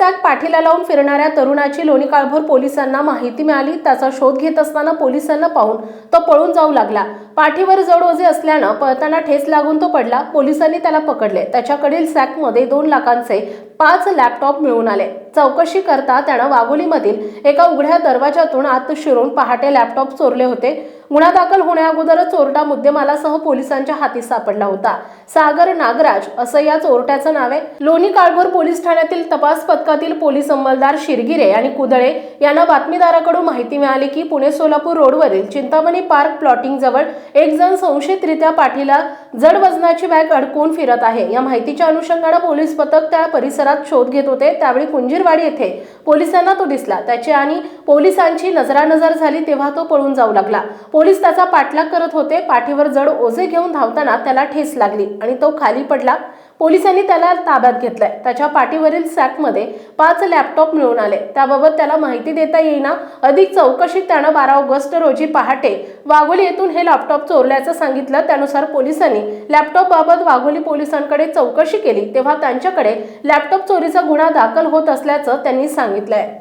Sack पाठीला लावून फिरणाऱ्या तरुणाची लोणी काळभोर पोलिसांना माहिती मिळाली. त्याचा शोध घेत असताना पोलिसांना पाहून तो पळून जाऊ लागला. पाठीवर जड ओझे असल्यानं पळताना ठेस लागून तो पडला. पोलिसांनी त्याला पकडले. त्याच्याकडील सॅकमध्ये दोन लाखांचे पाच लॅपटॉप मिळून आले. चौकशी करता त्यानं वाघोलीमधील एका उघड्या दरवाजातून आत शिरून पहाटे लॅपटॉप चोरले होते. गुन्हा दाखल होण्याअगोदरच चोरटा मुद्देमालासह पोलिसांच्या हाती सापडला होता. सागर नागराज असं या चोरट्याचं नाव आहे. लोणी काळभोर पोलीस ठाण्यातील तपास पथकातील पोलीस अंमलदार शिरगिरे आणि कुदळे यांना बातमीदाराकडून माहिती मिळाली की पुणे सोलापूर रोडवरील चिंतामणी पार्क प्लॉटिंग जवळ एक जण संशयितरित्या पाठीला जड वजनाची बॅग अडकवून फिरत आहे. या माहितीच्या अनुषंगानं पोलीस पथक त्या परिसरात शोध घेत होते. त्यावेळी कुंजीरवाडी येथे पोलिसांना तो दिसला. त्याची आणि पोलिसांची नजरानजर झाली तेव्हा तो पळून जाऊ लागला. पोलीस त्याचा पाठलाग करत होते. पाठीवर जड ओझे घेऊन धावताना त्याला ठेस लागली आणि तो खाली पडला. पोलिसांनी त्याला ताब्यात घेतलाय. त्याच्या पाठीवरील सॅकमध्ये पाच लॅपटॉप मिळून आले. त्याबाबत त्याला माहिती देता येईना. अधिक चौकशीत त्यानं बारा ऑगस्ट रोजी पहाटे वाघोली येथून हे लॅपटॉप चोरल्याचं सांगितलं. त्यानुसार पोलिसांनी लॅपटॉपबाबत वाघोली पोलिसांकडे चौकशी केली. तेव्हा त्यांच्याकडे लॅपटॉप चोरीचा गुन्हा दाखल होत असल्याचं त्यांनी सांगितलंय.